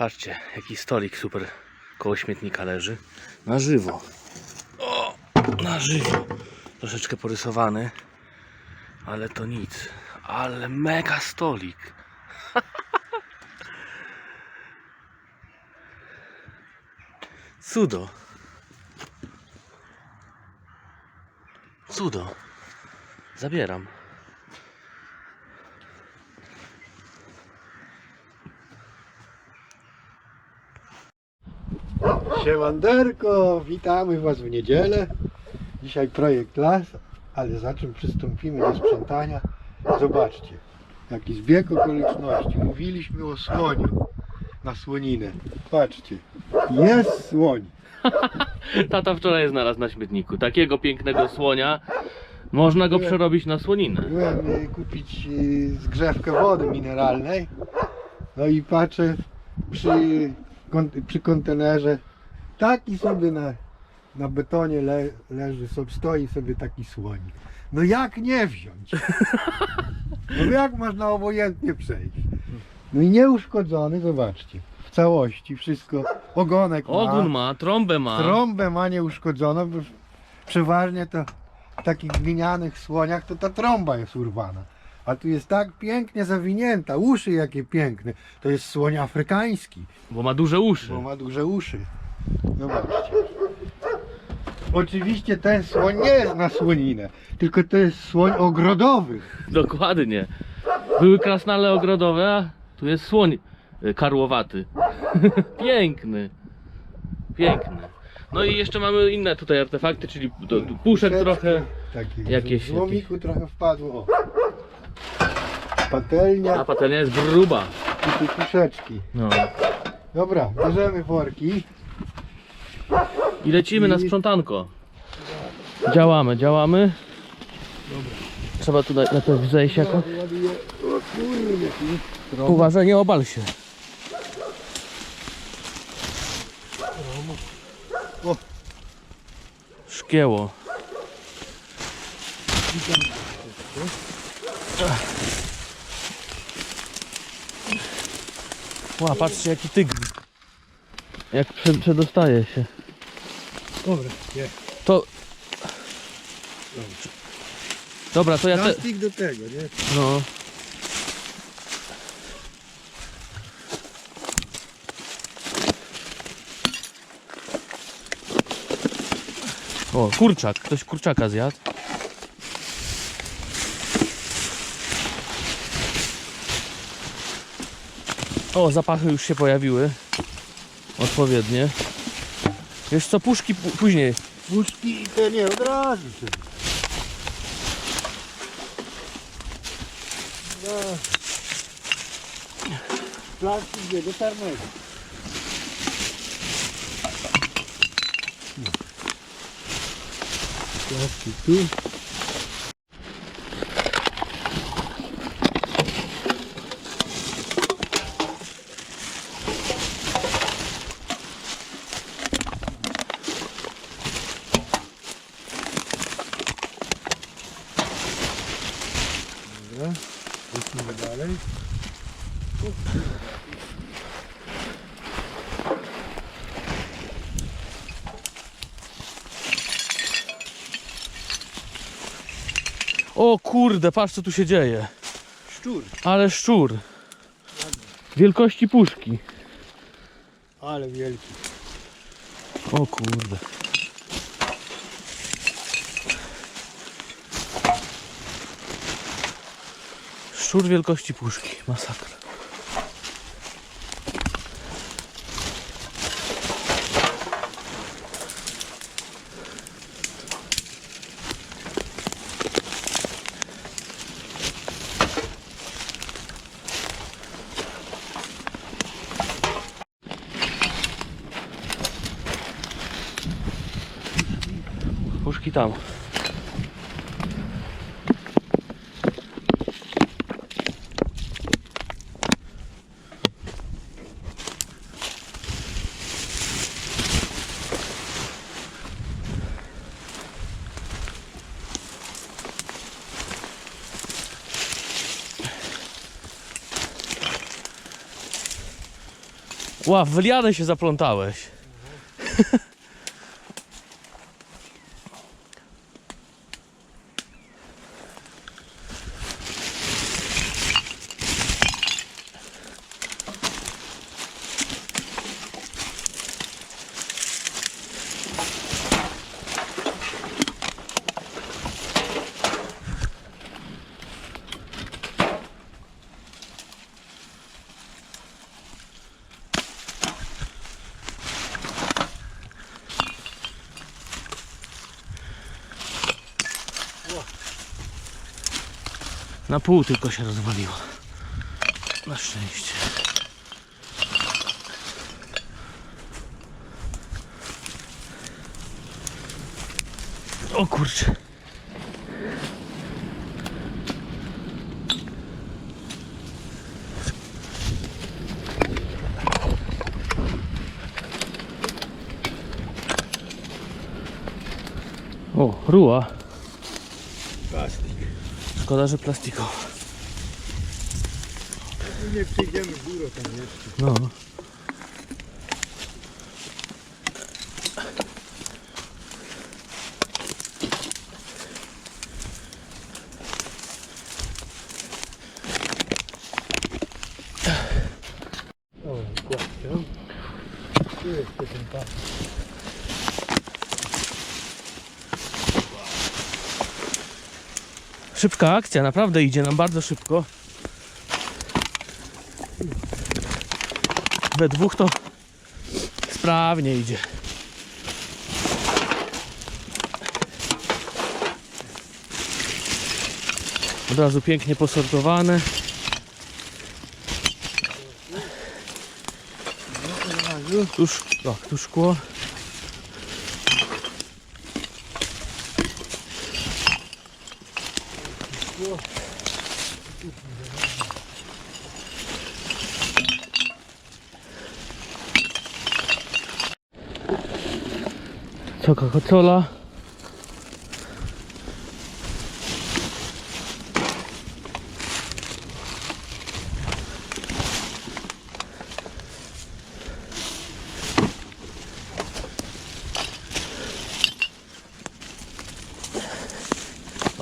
Patrzcie, jaki stolik super koło śmietnika leży. Na żywo. O, na żywo. Troszeczkę porysowany, ale to nic. Ale mega stolik. Cudo. Cudo. Zabieram. Siemanderko, witamy Was w niedzielę. Dzisiaj projekt las, ale za czym przystąpimy do sprzątania? Zobaczcie, jaki zbieg okoliczności. Mówiliśmy o słoniu na słoninę. Patrzcie, jest słoń. Tata wczoraj znalazł na śmietniku takiego pięknego słonia. Można go przerobić na słoninę. Byłem y, kupić y, zgrzewkę wody mineralnej. No i patrzę przy, kon- przy kontenerze. Taki sobie na, na betonie le, leży, sobie, stoi sobie taki słonik. No jak nie wziąć? No jak można obojętnie przejść? No i nieuszkodzony, zobaczcie. W całości wszystko. Ogonek ma. Ogon ma, trąbę ma. Trąbę ma nieuszkodzoną, bo przeważnie to w takich glinianych słoniach to ta trąba jest urwana. A tu jest tak pięknie zawinięta, uszy jakie piękne. To jest słoń afrykański, Bo ma duże uszy. bo ma duże uszy. Zobaczcie. Oczywiście ten słoń nie jest na słoninę, tylko to jest słoń ogrodowy. Dokładnie. Były krasnale ogrodowe, a tu jest słoń y, karłowaty. Piękny. Piękny. No i jeszcze mamy inne tutaj artefakty, czyli do, do puszek trochę. Takich, Jakieś- Z łomiku trochę wpadło. O. Patelnia A patelnia jest gruba. i tu puszeczki. No. Dobra, bierzemy worki. I lecimy na sprzątanko. Działamy, działamy. Trzeba tutaj najpierw zejść jako. Uważaj, nie obal się. Szkieło. Ła, patrzcie jaki tygr. Jak prze, przedostaje się. Dobra, nie. To... Dobra, to ja te... Plastik do tego, nie? No. O, kurczak. Ktoś kurczaka zjadł. O, zapachy już się pojawiły. Odpowiednie. Wiesz co, puszki pu- później. Puszki i te nie, od razu sobie. No. Gdzie? Do czarnego. No. Plastik tu. Dobra. Lecimy dalej. O kurde, patrz co tu się dzieje. Szczur. Ale szczur. Wielkości puszki. Ale wielki. O kurde. Szczur wielkości puszki. Masakra. Puszki tam. Ła, w lianę się zaplątałeś. Na pół tylko się rozwaliło. Na szczęście. O kurczę. O, ruła. Szkoda, że plastikowa. Nie przyjdziemy w górę tam jeszcze. No. Szybka akcja, naprawdę idzie nam bardzo szybko. We dwóch to sprawnie idzie. Od razu pięknie posortowane. Tu, sz- tak, tu szkło. Co Coca-Cola?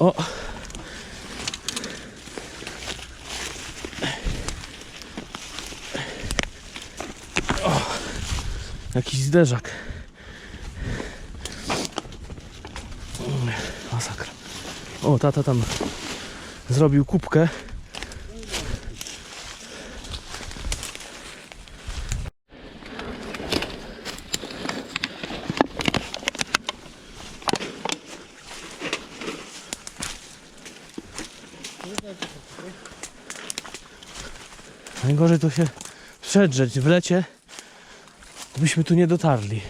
O! O! Jakiś zderzak. Masakra. O, tata tam zrobił kubkę. Najgorzej to się przedrzeć w lecie, byśmy tu nie dotarli.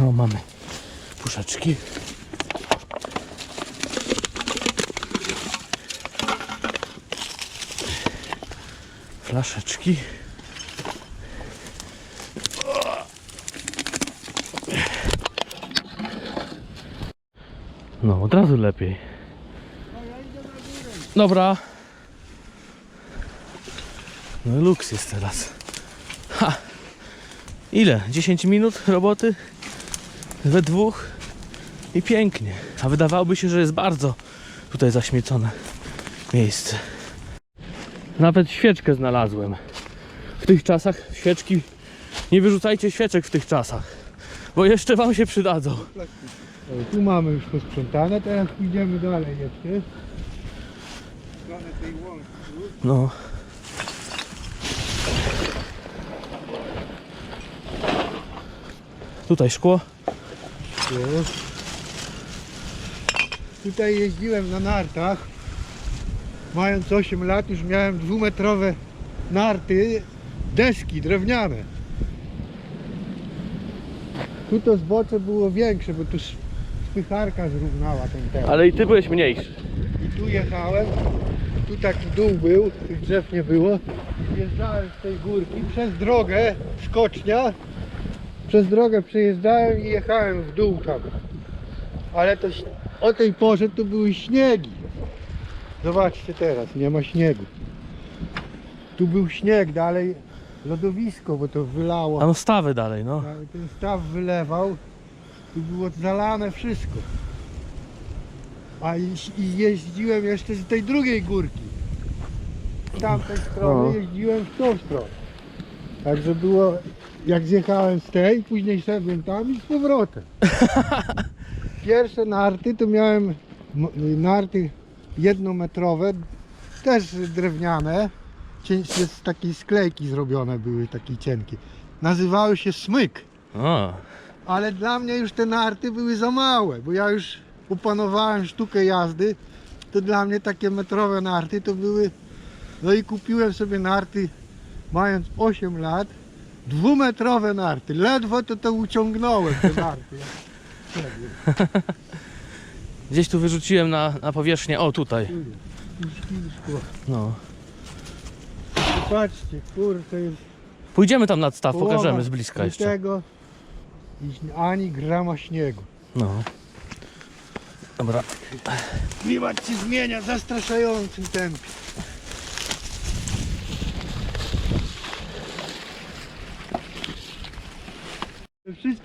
O, mamy puszeczki. Flaszeczki. No, od razu lepiej. Dobra. No luks jest teraz. Ha! Ile? 10 minut roboty? We dwóch? I pięknie. A wydawałoby się, że jest bardzo tutaj zaśmiecone miejsce. Nawet świeczkę znalazłem. W tych czasach świeczki... Nie wyrzucajcie świeczek w tych czasach. Bo jeszcze wam się przydadzą. Tu mamy już posprzątane, teraz pójdziemy dalej jeszcze. No. Tutaj szkło. Tu. Tutaj jeździłem na nartach. Mając 8 lat już miałem dwumetrowe narty, deski drewniane. Tu to zbocze było większe, bo tu spycharka zrównała ten teren. Ale i ty byłeś mniejszy. I tu jechałem, tu taki dół był, tych drzew nie było. Zjeżdżałem z tej górki przez drogę, skocznia. Przez drogę przejeżdżałem i jechałem w dół tam. Ale to o tej porze tu były śniegi. Zobaczcie teraz, nie ma śniegu. Tu był śnieg, dalej lodowisko, bo to wylało. A no stawy dalej, no. Ten staw wylewał, tu było zalane wszystko. A i, i jeździłem jeszcze z tej drugiej górki. Z tamtej strony No. jeździłem w tą stronę. Także było, jak zjechałem z tej, później szedłem tam i z powrotem. Pierwsze narty to miałem narty jednometrowe, też drewniane, z takiej sklejki zrobione były, takie cienkie. Nazywały się smyk. O, Ale dla mnie już te narty były za małe, bo ja już opanowałem sztukę jazdy, to dla mnie takie metrowe narty to były, no i kupiłem sobie narty mając 8 lat, dwumetrowe narty, ledwo to to uciągnąłem te narty. jak szedłem. gdzieś tu wyrzuciłem na, na powierzchnię, o tutaj. No. Kurczę, jest Pójdziemy tam nad staw, połowa pokażemy z bliska jeszcze. Tego, i ani grama śniegu. No. Dobra. Klimat się zmienia w zastraszającym tempie.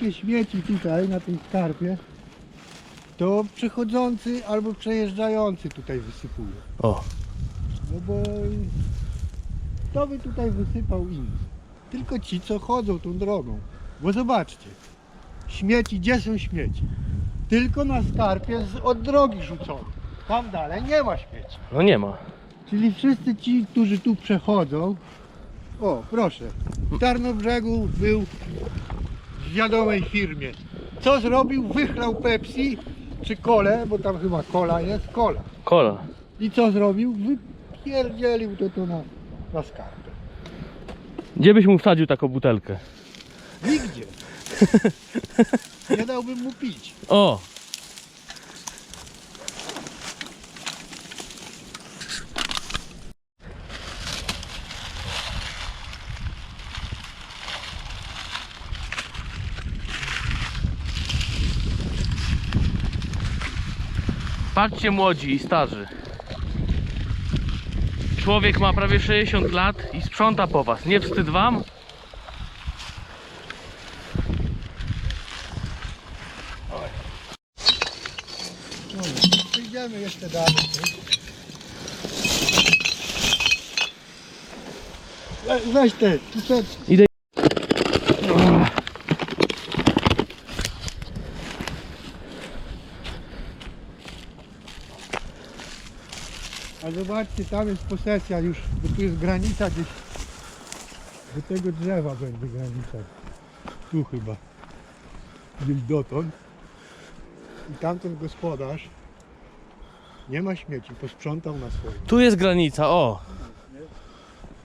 Wszystkie śmieci tutaj na tej skarpie to przechodzący albo przejeżdżający tutaj wysypuje. O, No bo kto by tutaj wysypał inny? Tylko ci, co chodzą tą drogą. Bo zobaczcie, śmieci, gdzie są śmieci? Tylko na skarpie z, od drogi rzucone. Tam dalej nie ma śmieci. no nie ma. Czyli wszyscy ci, którzy tu przechodzą. O, proszę. W Tarnobrzegu był wiadomej firmie. Co zrobił? Wychlał Pepsi czy kolę, bo tam chyba kola jest, kola. Kola. I co zrobił? Wypierdzielił to, to na, na skarpę. Gdzie byś mu wsadził taką butelkę? Nigdzie. Nie dałbym mu pić. O! Patrzcie młodzi i starzy. Człowiek ma prawie 60 lat i sprząta po was. Nie wstyd wam? Idziemy jeszcze dalej. We- Weź te, tu Idę. A zobaczcie, tam jest posesja już, bo tu jest granica gdzieś. Do tego drzewa będzie granica. Tu chyba. Gdzieś dotąd. I tamten gospodarz nie ma śmieci, posprzątał na swoim. Tu jest granica, o.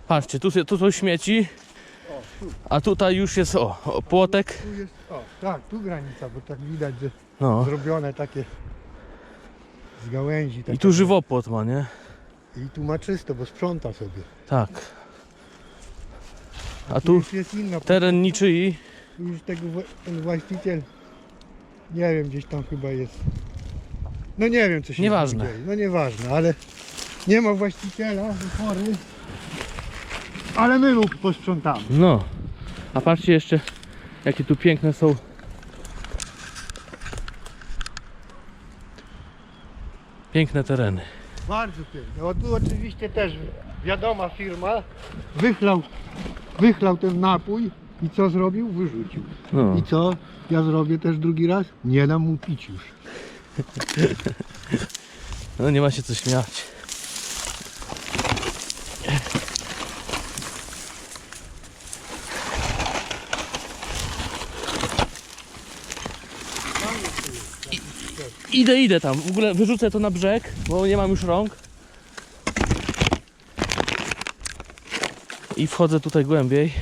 Patrzcie, tu, tu są śmieci, O, tu, a tutaj już jest, o, o płotek. tu jest, o, tak, tu granica, bo tak widać, że No. zrobione takie z gałęzi. I tu żywopłot ma, nie? I tu ma czysto, bo sprząta sobie. Tak. A tu już jest inna teren niczyi. Tu już tego, wła- ten właściciel, nie wiem, gdzieś tam chyba jest. No nie wiem, co się Nieważne. dzieje. No nieważne, ale nie ma właściciela, jest chory. Ale my mu posprzątamy. No. A patrzcie jeszcze, jakie tu piękne są. Piękne tereny. Bardzo pięknie. O tu oczywiście też wiadoma firma wychlał, wychlał ten napój i co zrobił? Wyrzucił. No. I co ja zrobię też drugi raz? Nie dam mu pić już. no nie ma się co śmiać. I- Idę, idę tam. W ogóle wyrzucę to na brzeg, bo nie mam już rąk. I wchodzę tutaj głębiej.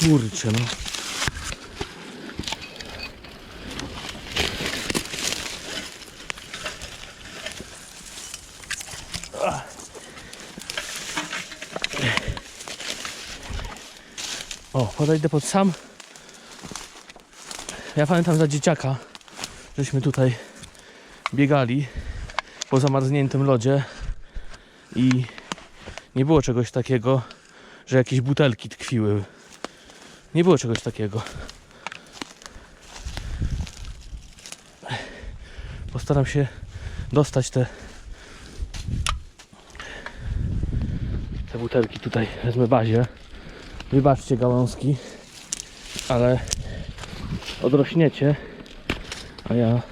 Kurczę no. Podejdę pod sam. Ja pamiętam za dzieciaka, żeśmy tutaj biegali po zamarzniętym lodzie i nie było czegoś takiego, że jakieś butelki tkwiły. Nie było czegoś takiego. Postaram się dostać te te butelki tutaj wezmę bazie. Wybaczcie gałązki, ale odrośniecie, a ja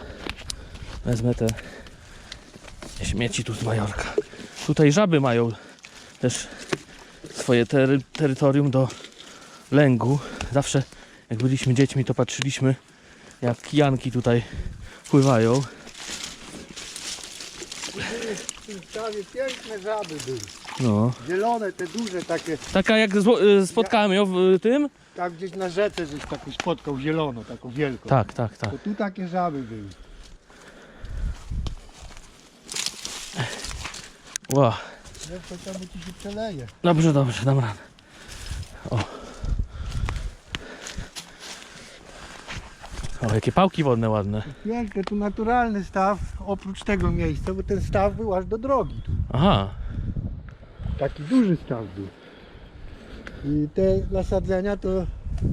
wezmę te śmieci tu z Majorka. Tutaj żaby mają też swoje tery, terytorium do lęgu. Zawsze jak byliśmy dziećmi to patrzyliśmy jak kijanki tutaj pływają. Piękne żaby były. No. Zielone, te duże takie, Taka jak zło- y, spotkałem ją w y, tym? tak gdzieś na rzece, żeś taką spotkał zieloną, taką wielką. Tak, tak, tak. To tu takie żaby były. Wow. Jeszcze tam ci się przeleje. Dobrze, dobrze, dam radę. O. O, jakie pałki wodne ładne. Piękny, tu naturalny staw, oprócz tego miejsca, bo ten staw był aż do drogi. Tu. Aha, Taki duży staw był. I te nasadzenia to,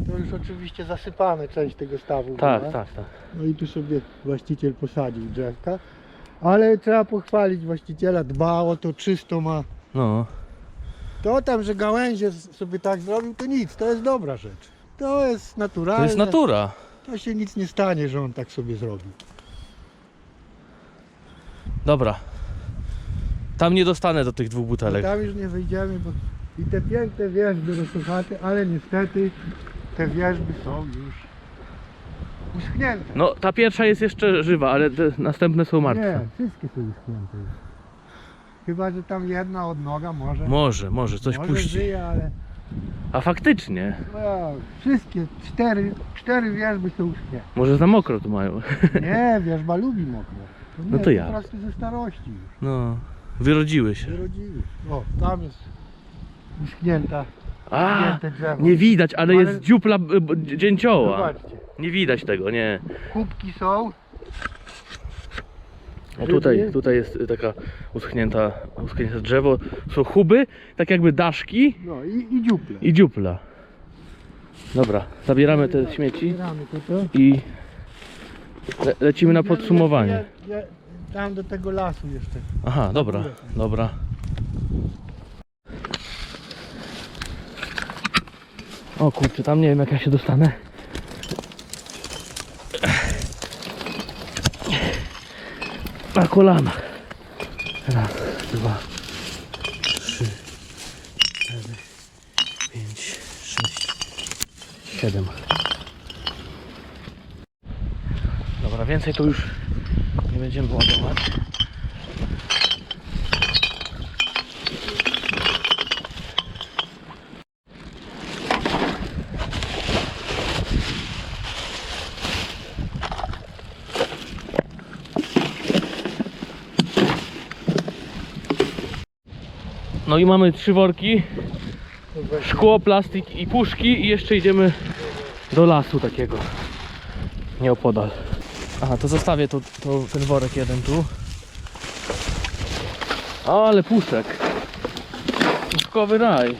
to już oczywiście zasypane część tego stawu. tak, była. tak, tak. No i tu sobie właściciel posadził drzewka. Ale trzeba pochwalić właściciela, dba o to, czysto ma. No, To tam, że gałęzie sobie tak zrobił, to nic, to jest dobra rzecz. To jest naturalne. to jest natura. To się nic nie stanie, że on tak sobie zrobił. Dobra. Tam nie dostanę do tych dwóch No butelek. tam już nie wyjdziemy, bo i te piękne wierzby rozsuchate, ale niestety te wierzby są już uschnięte. No, ta pierwsza jest jeszcze żywa, ale te następne są Nie, martwe. wszystkie są uschnięte już. Chyba, że tam jedna odnoga może. Może, może coś może puści. żyje, ale A faktycznie. no, wszystkie cztery, cztery wierzby są uschnięte. Może za mokro tu mają. Nie, wierzba lubi mokro. To nie, No to ja. Po prostu ze starości już. No, wyrodziły się. Wyrodziły. O, tam jest uschnięta, A, uschnięte drzewo. nie widać, ale Ale- jest dziupla b- dzięcioła. Zobaczcie, Nie widać tego, nie. kubki są, O tutaj, tutaj jest taka uschnięta, uschnięte drzewo. Są chuby, tak jakby daszki no i, i dziuple. i dziupla. Dobra, zabieramy te śmieci Zbieramy to, to. i le lecimy na podsumowanie. Ja, ja, tam do tego lasu jeszcze. Aha, dobra, dobra. O kurczę, tam nie wiem jak ja się dostanę. Na kolanach. Raz, dwa, trzy, cztery, pięć, sześć, siedem. Dobra, więcej to już będziemy ładować. No i mamy trzy worki, szkło, plastik i puszki i jeszcze idziemy do lasu takiego nieopodal. Aha, to zostawię to, to, ten worek jeden tu. Ale puszek. Puszkowy raj.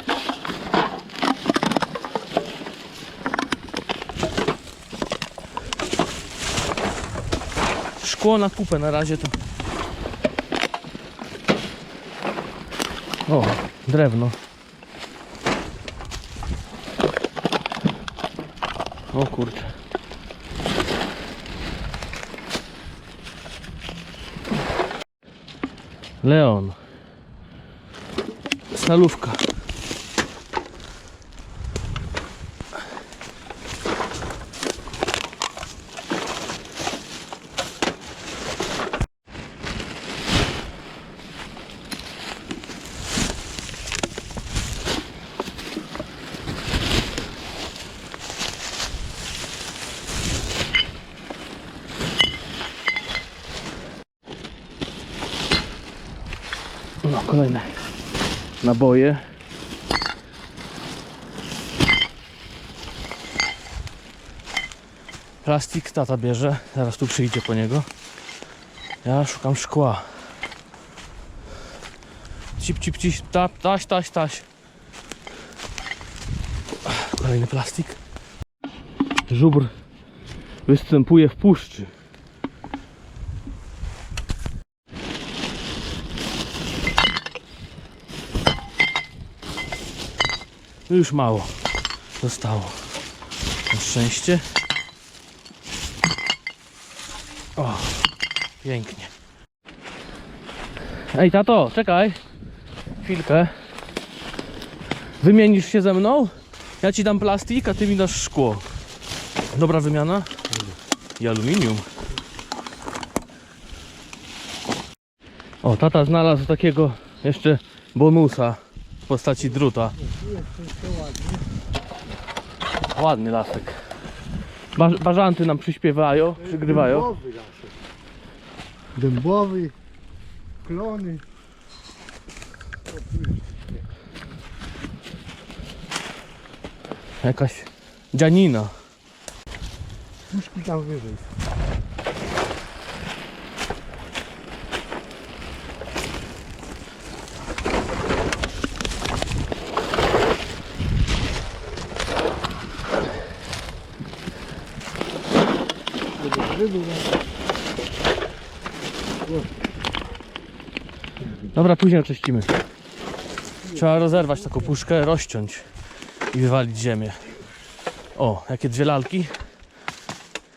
Szkło na kupę na razie to. O, drewno. O kurczę. Leon. Stalówka. naboje. Plastik tata bierze, zaraz tu przyjdzie po niego. Ja szukam szkła. Cip, cip, cip, tap, taś, taś, taś. Kolejny plastik. Żubr występuje w puszczy. Już mało zostało. Na szczęście. O, pięknie. Ej, tato, czekaj. Chwilkę. Wymienisz się ze mną? Ja ci dam plastik, a ty mi dasz szkło. Dobra wymiana? I aluminium. O, tata znalazł takiego jeszcze bonusa w postaci druta. Ładny lasek. Baż, bażanty nam przyśpiewają, przygrywają. Dębowy lasek. Dębowy, klony. Jakaś dzianina. Puszki tam wyżej. Dobra, później oczyścimy. Trzeba rozerwać taką puszkę, rozciąć i wywalić ziemię. O, jakie dwie lalki.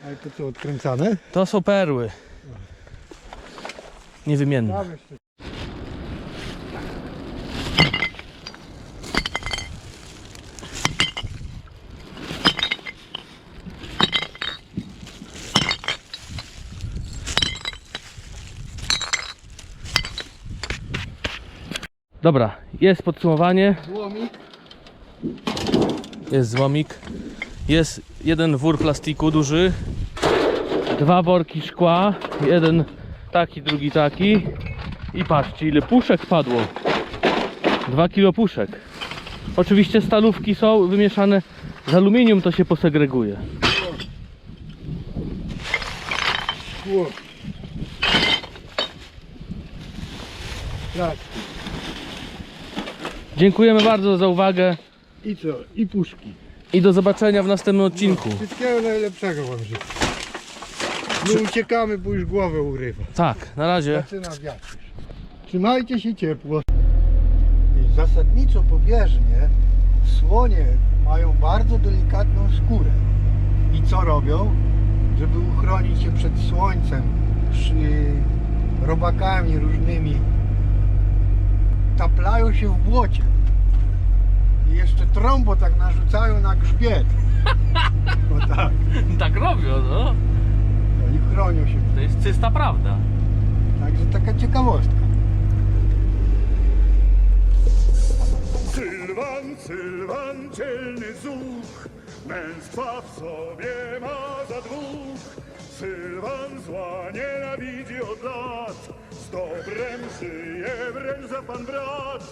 Ale to co, odkręcane? To są perły. Niewymienne. Dobra, jest podsumowanie. Złomik. Jest złomik. Jest jeden wór plastiku duży. Dwa worki szkła. Jeden taki, drugi taki. I patrzcie ile puszek padło. Dwa kilo puszek. Oczywiście stalówki są wymieszane z aluminium, to się posegreguje. Szkło. Tak. Dziękujemy bardzo za uwagę I co? I puszki. i do zobaczenia w następnym odcinku. Wszystkiego najlepszego wam życzę. Nie uciekamy, bo już głowę urywa. Tak, na razie. Zaczyna. Trzymajcie się ciepło. I zasadniczo pobieżnie słonie mają bardzo delikatną skórę. I co robią? Żeby uchronić się przed słońcem, przy robakami różnymi, taplają się w błocie. I jeszcze trąbo tak narzucają na grzbiet. O tak. Tak robią, no. No i chronią się. To jest czysta prawda. Także taka ciekawostka. Sylwan, Sylwan, dzielny zuch, męstwa w sobie ma za dwóch. Sylwan zła nienawidzi od lat, z dobrem żyje wręcz za pan brat.